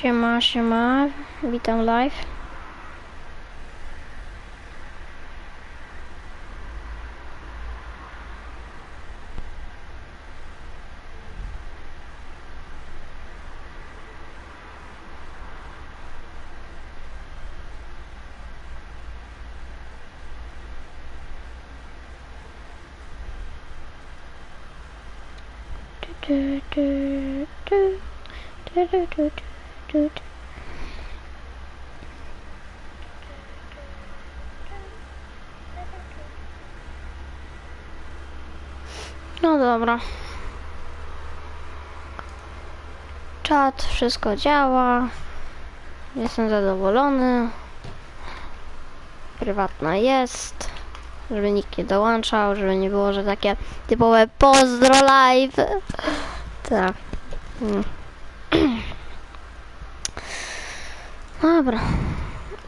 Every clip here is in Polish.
Siema, siema, witam live. Do, do, do, do, do, do. Du, du. No dobra. Czat, wszystko działa. Jestem zadowolony. Prywatna jest. Żeby nikt nie dołączał, żeby nie było, że takie typowe pozdro live. Tak. Dobra.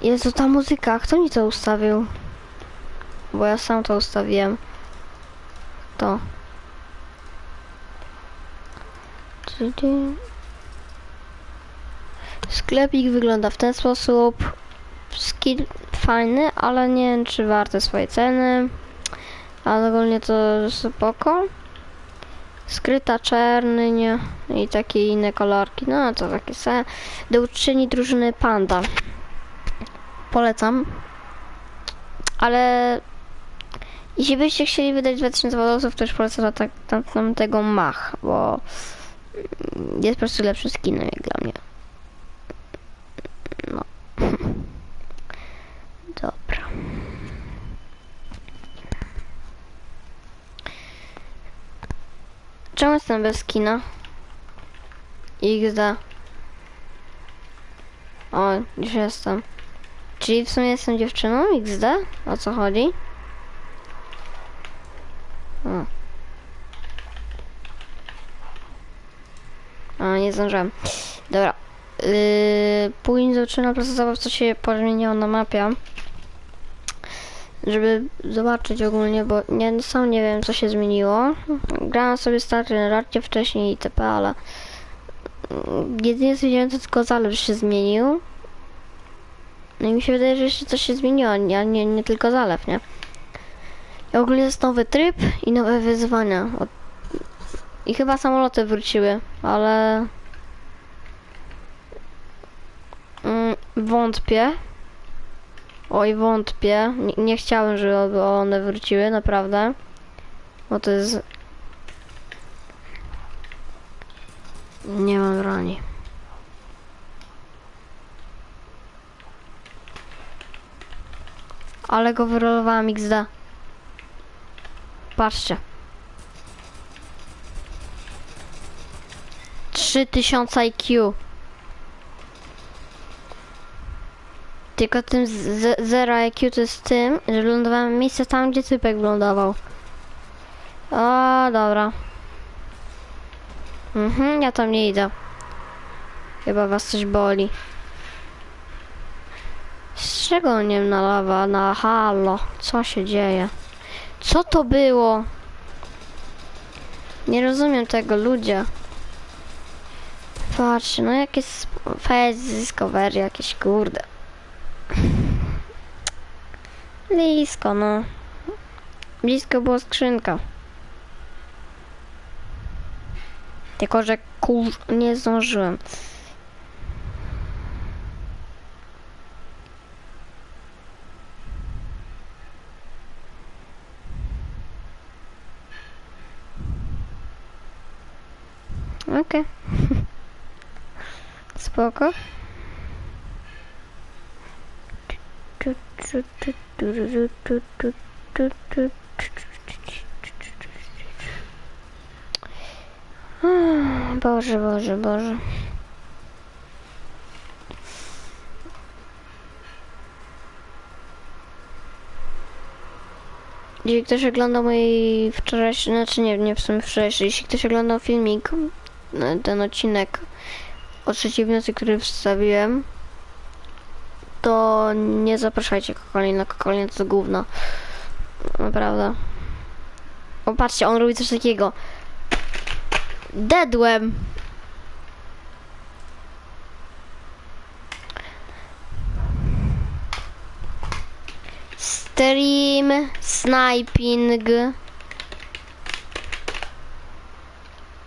Jezu, ta muzyka, kto mi to ustawił? Bo ja sam to ustawiłem. To. Sklepik wygląda w ten sposób. Skill fajny, ale nie wiem czy warte swojej ceny. Ale ogólnie to spoko. Skryta czerny, nie? I takie inne kolorki. No to takie se. Do uczyni drużyny Panda. Polecam. Ale jeśli byście chcieli wydać 2000 dolców, to już polecam tak, tam, tam tego Mach, bo jest po prostu lepszym skinem jak dla mnie. No. Dobra. Czemu jestem bez skina? XD. O, już jestem. Czyli w sumie jestem dziewczyną XD? O co chodzi? O. A, nie zdążyłem. Dobra. Yy, później zaczynam procesować, co się pozmieniało na mapie. Żeby zobaczyć ogólnie, bo nie, sam nie wiem, co się zmieniło. Grałem sobie stary na rarcie wcześniej itp., ale mm, jedynie co widziałem, to tylko zalew się zmienił. No i mi się wydaje, że jeszcze coś się zmieniło, a nie, nie, nie tylko zalew, nie? I ogólnie jest nowy tryb i nowe wyzwania. I chyba samoloty wróciły, ale... Mm, wątpię. Oj, wątpię. Nie, nie chciałem, żeby one wróciły, naprawdę. Bo to jest... Nie mam broni. Ale go wyrolowałem XD. Patrzcie. 3000 IQ. Tylko tym z- zero IQ to jest tym, że lądowałem miejsce tam, gdzie typek lądował. O, dobra. Mhm, ja tam nie idę. Chyba was coś boli. Z czego nie nalawa na halo? Co się dzieje? Co to było? Nie rozumiem tego, ludzie. Patrzcie, no jakieś face discovery, jakieś kurde. Blisko, no. Blisko była skrzynka. Tylko, że kur... nie zdążyłem. Okej. Spoko. Tu, tu, tu, Ah, Boże, Boże, Boże. Jeśli ktoś oglądał mój wczorajszy, znaczy nie, nie w sumie wczorajszy, jeśli ktoś oglądał filmik, e, ten odcinek o trzeciej w nocy, który wstawiłem, to nie zapraszajcie Kokolina. Kokolin to gówno. Naprawdę. O, on robi coś takiego. Dedłem. Stream sniping.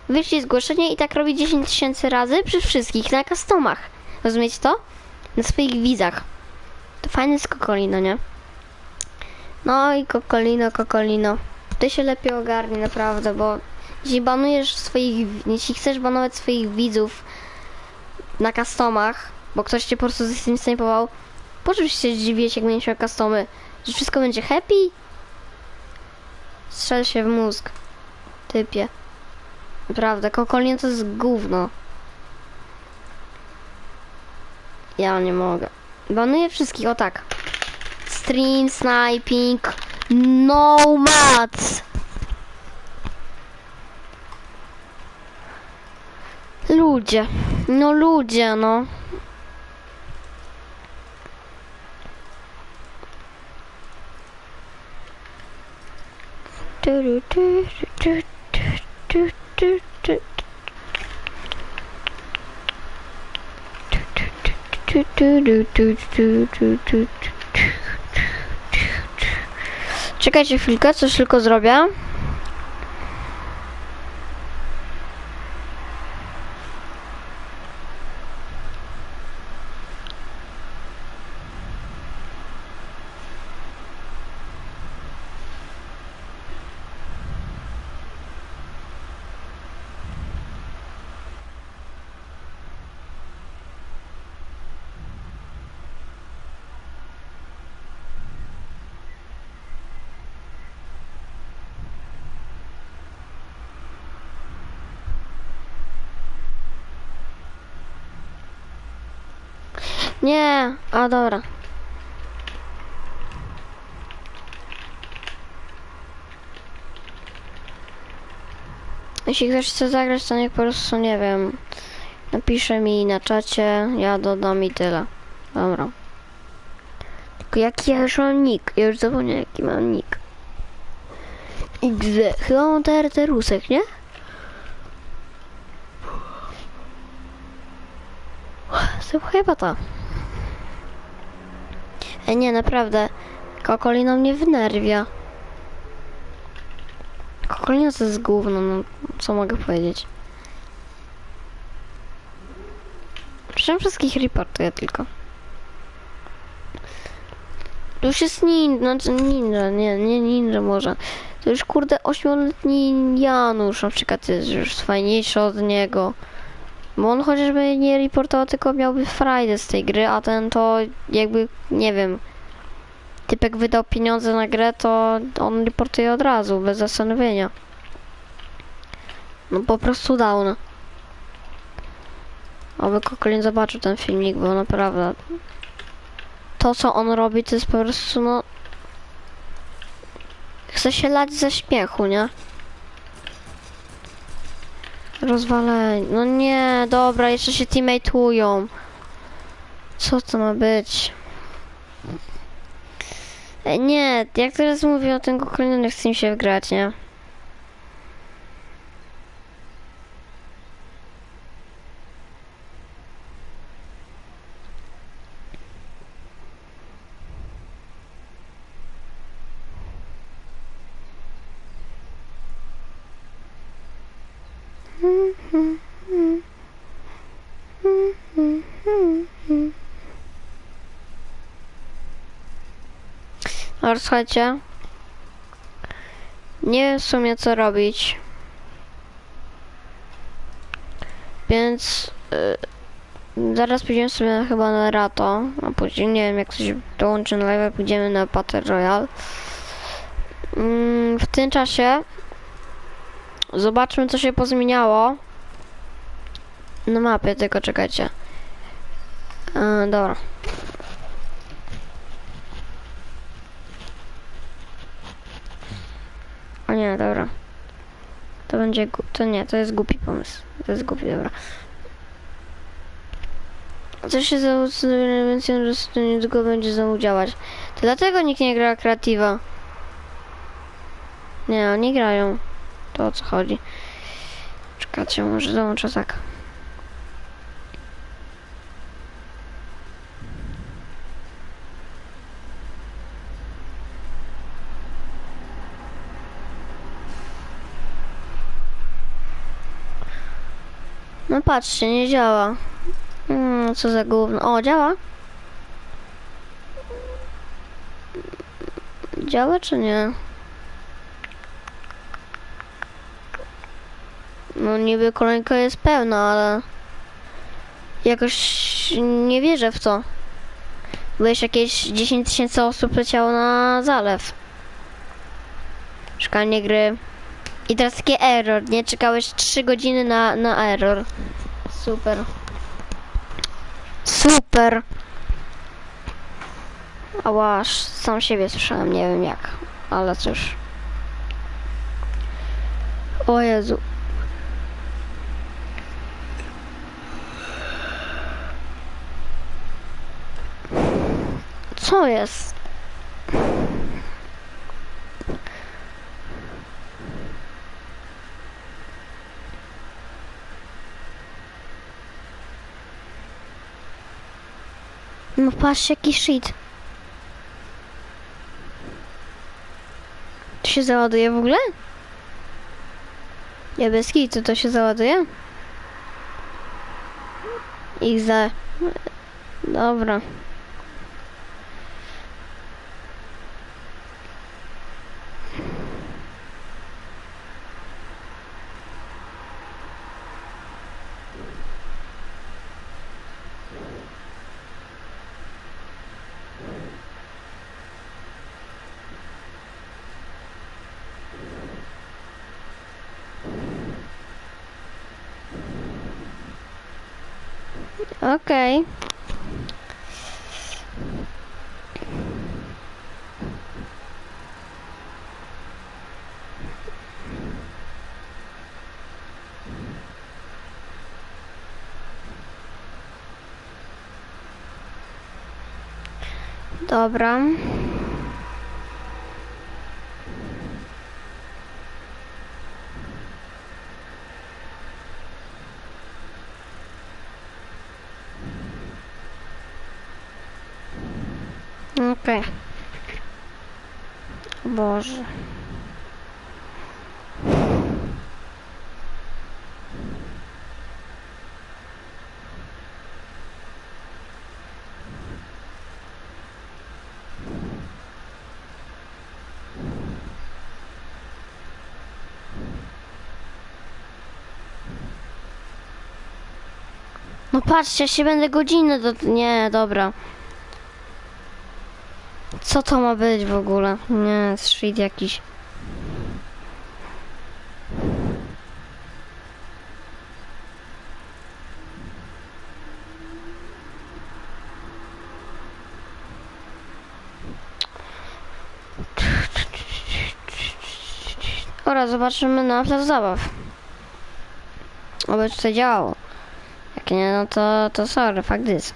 Wyszli zgłoszenie i tak robi 10 tysięcy razy przy wszystkich na customach. Rozumiecie to? Na swoich widzach. To fajne jest kokolino, nie? No i kokolino, kokolino. Ty się lepiej ogarnij naprawdę, bo jeśli banujesz swoich, jeśli chcesz banować swoich widzów na customach, bo ktoś cię po prostu zinstallował, po czym się dziwić, jak będziesz miał customy? Że wszystko będzie happy? Strzel się w mózg. Typie. Naprawdę, kokolino to jest gówno. Ja nie mogę. Banuję wszystkich, o tak. Stream, sniping, nomads. Ludzie. No ludzie, no. Du, du, du, du, du, du, du, du, du, du, du, du, du, du. Czekajcie chwilkę, coś tylko zrobię. Nie, a dobra. Jeśli ktoś chce zagrać, to niech po prostu, nie wiem, napisze mi na czacie, ja dodam i tyle. Dobra. Tylko jaki ja już mam nick? Ja już zapomniałem jaki mam nick. XD. Chyba mam TRT Rusek, nie? To chyba to. E, nie, naprawdę. Kokolina mnie wnerwia. Kokolina to jest gówno, no co mogę powiedzieć. Przecież wszystkich reportuję tylko. To już jest ninja, znaczy ninja, nie, nie ninja może. To już kurde ośmioletni Janusz na przykład jest już fajniejszy od niego. Bo on chociażby nie reportował, tylko miałby frajdę z tej gry, a ten to jakby, nie wiem, typek wydał pieniądze na grę, to on reportuje od razu, bez zastanowienia. No po prostu no. Oby Kokolin zobaczył ten filmik, bo naprawdę to, co on robi, to jest po prostu, no... Chce się lać ze śmiechu, nie? Rozwalenie. No nie, dobra, jeszcze się teammate'ują. Co to ma być? E, Nie, jak teraz mówię o tym nie chcę mi się wgrać, nie? Ale słuchajcie. Nie wiem w sumie co robić. Więc y, zaraz pójdziemy sobie chyba na rato, a później nie wiem jak coś dołączy na live, pójdziemy na Battle Royale. Mm, w tym czasie zobaczmy co się pozmieniało na mapie, tylko czekajcie. E, dobra. O nie, dobra. To będzie, to nie, to jest głupi pomysł. To jest głupi, dobra. Coś się zauważyło, więc że to niedługo będzie znowu działać. To dlatego nikt nie gra kreatywa. Nie, oni grają. To o co chodzi. Czekajcie, może dołączę tak. No patrzcie, nie działa. Mm, co za gówno. O, działa? Działa czy nie? No niby kolejka jest pełna, ale jakoś nie wierzę w to. Bo jeszcze jakieś 10 tysięcy osób leciało na zalew. Szukanie gry. I teraz taki error, nie? Czekałeś 3 godziny na, na error. Super. Super. Ałaż, sam siebie słyszałem, nie wiem jak. Ale cóż. O Jezu. Co jest? No patrz jaki shit. To się załaduje w ogóle? Nie bez kitu to się załaduje? Ich za... Dobra. Okej. Dobra. Okej. O Boże. No patrzcie, ja się będę godzinę do... Nie, dobra. Co to ma być w ogóle? Nie, shit jakiś. Dobra, zobaczymy na plac zabaw. Oby tutaj działało. Jak nie, no to, to sorry, fakt jest.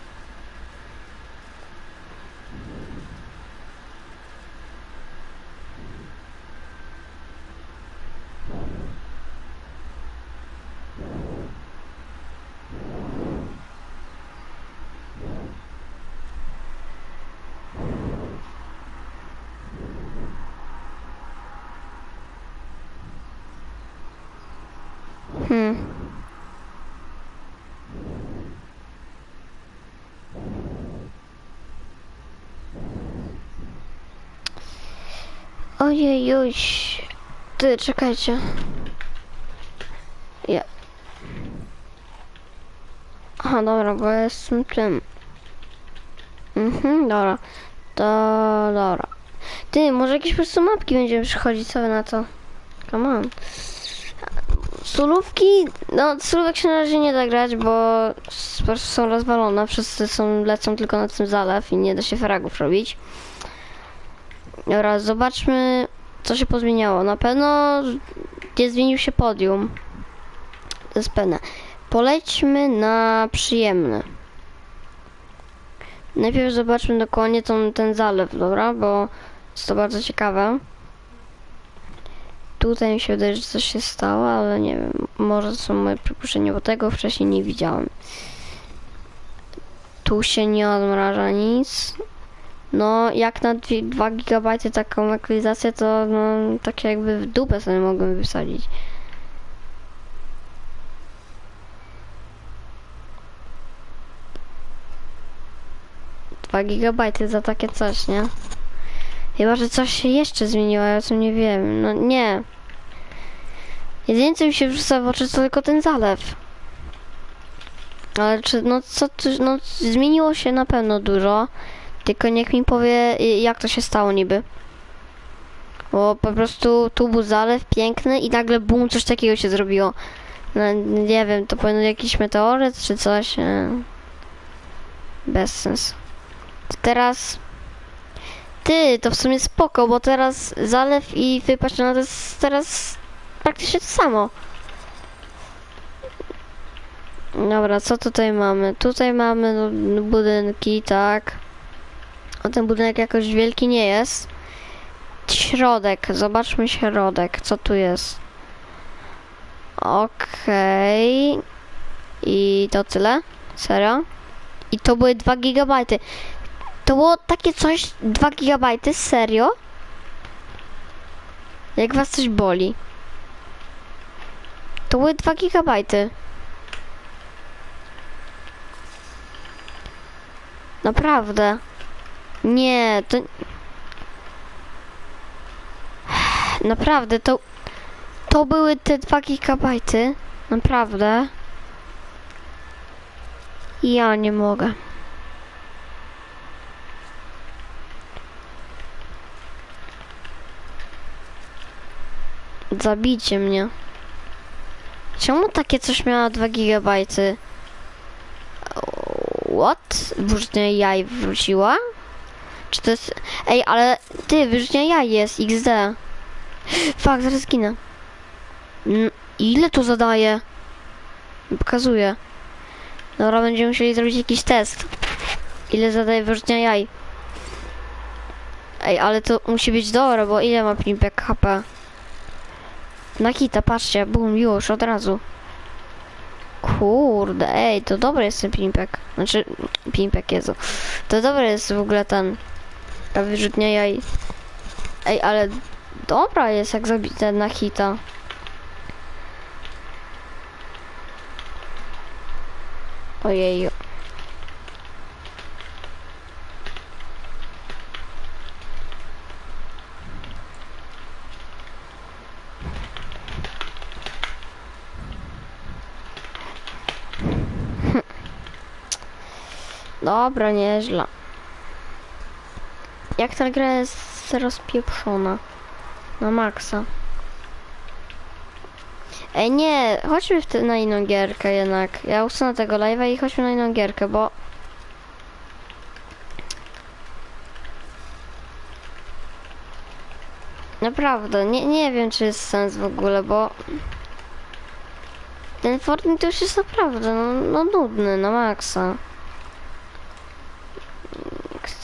Hmm. Ojejuj. Ty, czekajcie. Ja. Aha, dobra, bo jestem tym. Mhm, dobra. To dobra. Ty, może jakieś po prostu mapki będziemy przychodzić sobie na to. Come on. Sulówki, no sulówek się na razie nie da grać, bo po prostu są rozwalone, wszyscy są, lecą tylko na tym zalew i nie da się fragów robić. Dobra, zobaczmy co się pozmieniało. Na pewno nie zmienił się podium. To jest pewne. Polećmy na przyjemny. Najpierw zobaczmy dokładnie tą, ten zalew, dobra, bo jest to bardzo ciekawe. Tutaj mi się wydaje, że coś się stało, ale nie wiem. Może są moje przypuszczenia, bo tego wcześniej nie widziałem. Tu się nie odmraża nic. No, jak na 2 GB taką aktualizację, to no, tak jakby w dupę sobie mogłem wysadzić. Dwa gigabajty za takie coś, nie? Chyba, że coś się jeszcze zmieniło, ja o tym nie wiem. No nie. Jedynie co mi się wrzuca w oczy to tylko ten zalew. Ale czy, no co, no zmieniło się na pewno dużo. Tylko niech mi powie, y, jak to się stało niby. Bo po prostu tu był zalew piękny i nagle bum, coś takiego się zrobiło. No, nie wiem, to powinien jakiś meteoryt czy coś. e, Bez sens. Teraz... Ty, to w sumie spoko, bo teraz zalew i wypatrzona to jest teraz praktycznie to samo. Dobra, co tutaj mamy? Tutaj mamy no, budynki, tak. A ten budynek jakoś wielki nie jest. Środek, zobaczmy środek, co tu jest. Okej. I to tyle? Serio? I to były 2 gigabajty. To było takie coś, 2 gigabajty, serio? Jak was coś boli? To były 2 gigabajty. Naprawdę. Nie, to... Naprawdę, to... To były te 2 gigabajty. Naprawdę. Ja nie mogę. Zabijcie mnie. Czemu takie coś miało 2 gigabajty? What? Wyrzutnia jaj wróciła? Czy to jest... Ej, ale ty, wyrzutnia jaj jest, XD. Fak, zaraz ginę. Mm, Ile to zadaje? Pokazuje. Dobra, będziemy musieli zrobić jakiś test. Ile zadaje wyrzutnia jaj? Ej, ale to musi być dobre, bo ile ma Pimpek HP? Na kita, patrzcie, bum, już, od razu. Kurde, ej, to dobry jest ten Pimpek. Znaczy, Pimpek, Jezu. To dobry jest w ogóle ten... Ta wyrzutnia jaj. Ej, ale dobra jest jak zabite na hita. Ojej. Dobra, nieźle. Jak ta gra jest rozpieprzona. Na maksa. Ej, nie, chodźmy w te, na inną gierkę jednak. Ja usunę tego live'a i chodźmy na inną gierkę, bo... Naprawdę, nie, nie wiem czy jest sens w ogóle, bo... Ten Fortnite już jest naprawdę, no, no nudny, na maksa.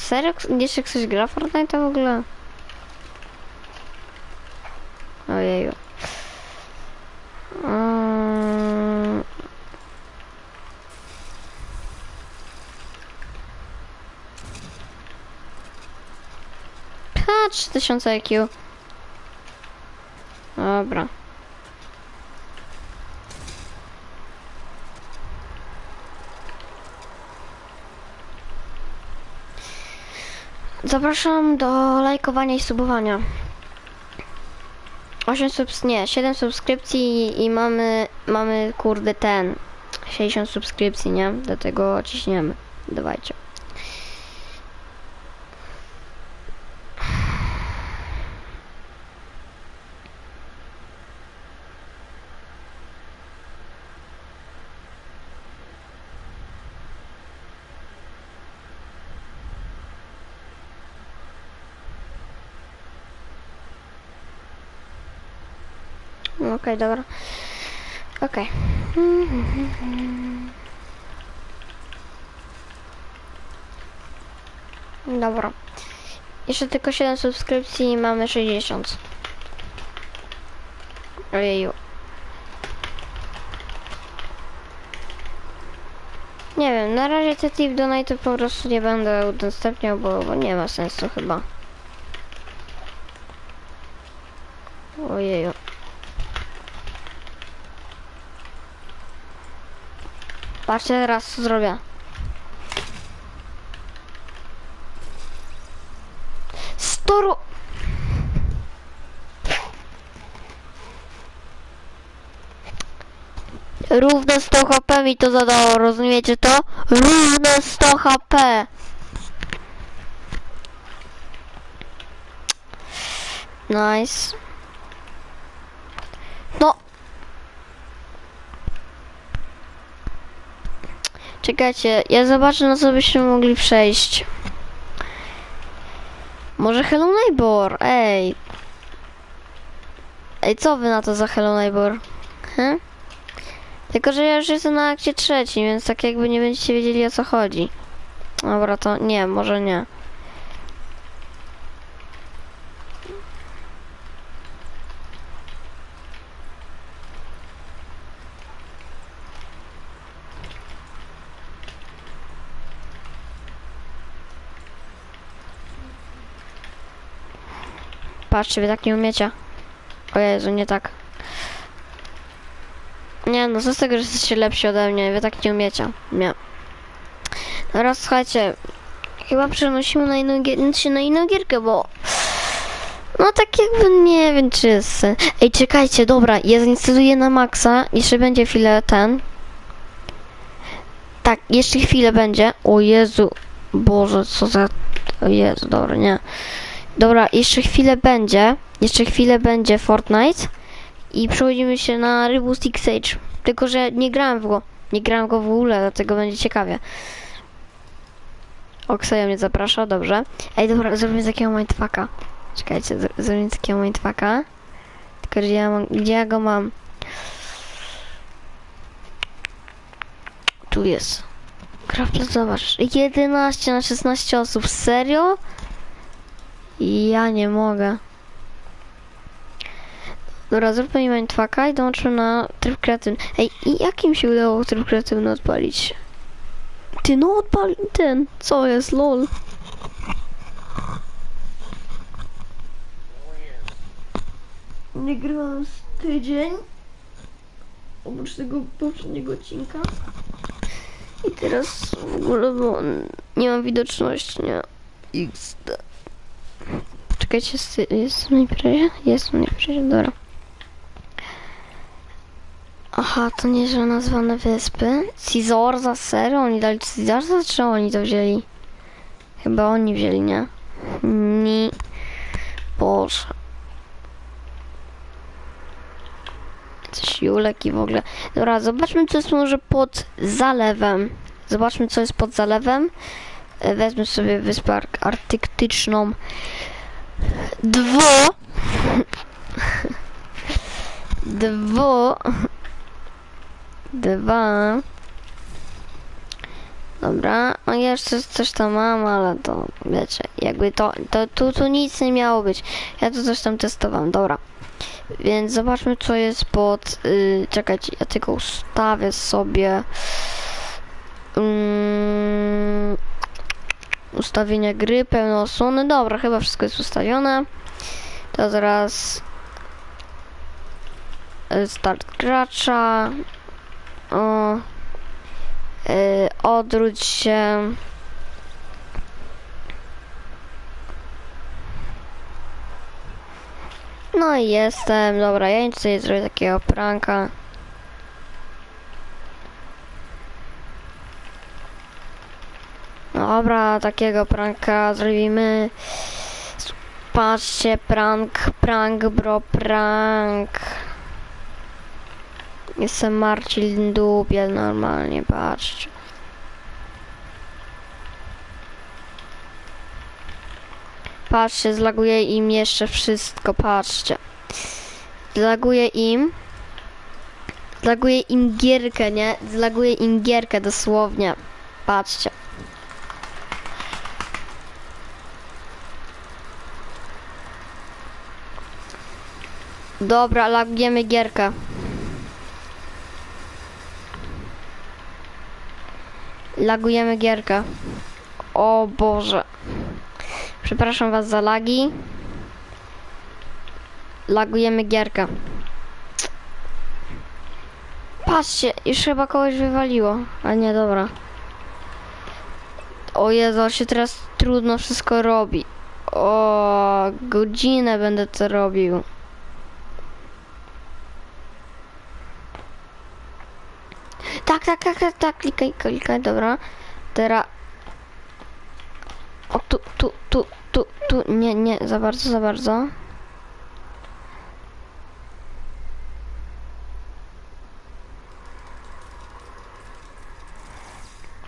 Serio? Jeszcze ktoś gra Fortnite w ogóle? Ojeju. Mm. Ha, 3000 IQ. Dobra. Zapraszam do lajkowania i subowania. 8 subs, nie, 7 subskrypcji i mamy, mamy kurde ten, 60 subskrypcji, nie? Do tego ciśniemy. Dawajcie. Okej, dobra. Okej. Dobra. Jeszcze tylko 7 subskrypcji i mamy 60. Ojeju. Nie wiem, na razie te tip donate po prostu nie będę udostępniał, bo, bo nie ma sensu chyba. Ojeju. Patrzcie teraz co zrobię. Storo! Równe 100 HP mi to zadało, rozumiecie to? Równe 100 HP! Nice. No! Czekajcie, ja zobaczę na co byśmy mogli przejść. Może Hello Neighbor, ej. Ej, co wy na to za Hello Neighbor? Hm? Tylko, że ja już jestem na akcie trzecim, więc tak jakby nie będziecie wiedzieli o co chodzi. Dobra, to nie, może nie. Patrzcie, wy tak nie umiecie. O Jezu, nie tak. Nie no, co z tego, że jesteście lepsi ode mnie, wy tak nie umiecie. Nie. Teraz słuchajcie, chyba przenosimy na inną, się na inną gierkę, bo... No tak jakby nie wiem, czy jest... Ej, czekajcie, dobra, ja zainstaluję na maksa, jeszcze będzie chwilę ten. Tak, jeszcze chwilę będzie. O Jezu, Boże, co za... O Jezu, dobra, nie. Dobra, jeszcze chwilę będzie. Jeszcze chwilę będzie Fortnite. I przechodzimy się na Rainbow Six Siege. Tylko, że nie grałem w go. Nie grałem go w ogóle, dlatego będzie ciekawie. Oksaja mnie zaprasza, dobrze. Ej, dobra, zrobimy takiego mindfucka. Czekajcie, zro- zrobimy takiego mindfucka. Tylko, gdzie ja, mam, gdzie ja go mam? Tu jest. Kraftle, zobacz. 11 na 16 osób. Serio? Ja nie mogę. Dobra, zróbmy mi mindfucka i dołączmy na tryb kreatywny. Ej, i jak im się udało tryb kreatywny odpalić? Ty, no odpal ten. Co jest, lol? Nie grałem z tydzień. Oprócz tego poprzedniego odcinka. I teraz w ogóle, bo nie mam widoczności, nie. XD. Czekajcie, jest, na imprezie? Jest na imprezie, dobra. Aha, to nieźle nazwane wyspy. Cizorza, serio? Oni dali Cizorza, czy oni to wzięli? Chyba oni wzięli, nie? Nie. Boże. Coś Julek i w ogóle. Dobra, zobaczmy, co jest może pod zalewem. Zobaczmy, co jest pod zalewem. Wezmę sobie wyspę ar- arktyczną. Dwo. Dwo. Dwa. Dobra, no jeszcze coś tam mam, ale to wiecie, jakby to, to tu, tu nic nie miało być. Ja tu coś tam testowałem, dobra. Więc zobaczmy co jest pod, y, czekajcie, ja tylko ustawię sobie mm, ustawienia gry, pełne osłony, dobra, chyba wszystko jest ustawione. To zaraz y, start gracza, o, y, odwróć się. No i jestem, dobra, ja tutaj zrobię takiego pranka. Dobra, takiego pranka zrobimy. Patrzcie, prank, prank, bro, prank. Jestem Marcin Dubiel normalnie, patrzcie. Patrzcie, zlaguję im jeszcze wszystko, patrzcie. Zlaguję im. Zlaguję im gierkę, nie? Zlaguję im gierkę dosłownie. Patrzcie. Dobra, lagujemy gierkę. Lagujemy gierkę. O Boże. Przepraszam was za lagi. Lagujemy gierkę. Patrzcie, już chyba kogoś wywaliło. A nie, dobra. O Jezu, się teraz trudno wszystko robi. O, godzinę będę to robił. Tak, tak, tak, tak, tak, klikaj, klikaj, dobra. Teraz... O, tu, tu, tu, tu, tu, nie, nie, za bardzo, za bardzo.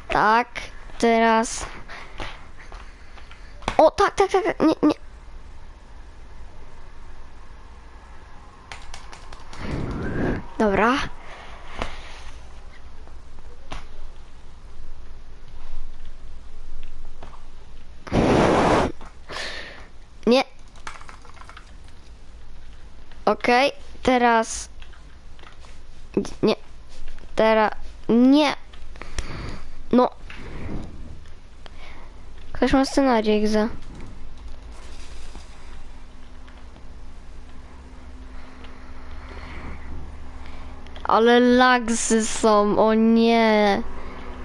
Tak, teraz... O, tak, tak, tak, tak, nie, nie. Dobra. Nie. Okej, teraz... Nie. Teraz... Nie. No. Ktoś ma scenariusz, Egza. Ale lagsy są, o nie.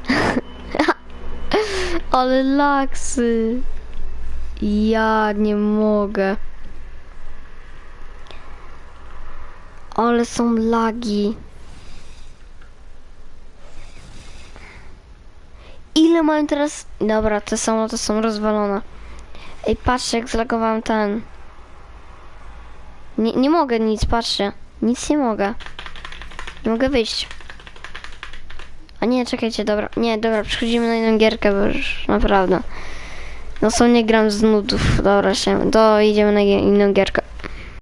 Ale lagsy. Ja nie mogę. Ale są lagi. Ile mają teraz... Dobra, te są, to są rozwalone. Ej, patrzcie, jak zlagowałem ten. Nie, nie mogę nic, patrzcie. Nic nie mogę. Nie mogę wyjść. A nie, czekajcie, dobra. Nie, dobra, przechodzimy na inną gierkę, bo już naprawdę. No są nie gram z nudów. Dobra, się. To idziemy na inną gierkę.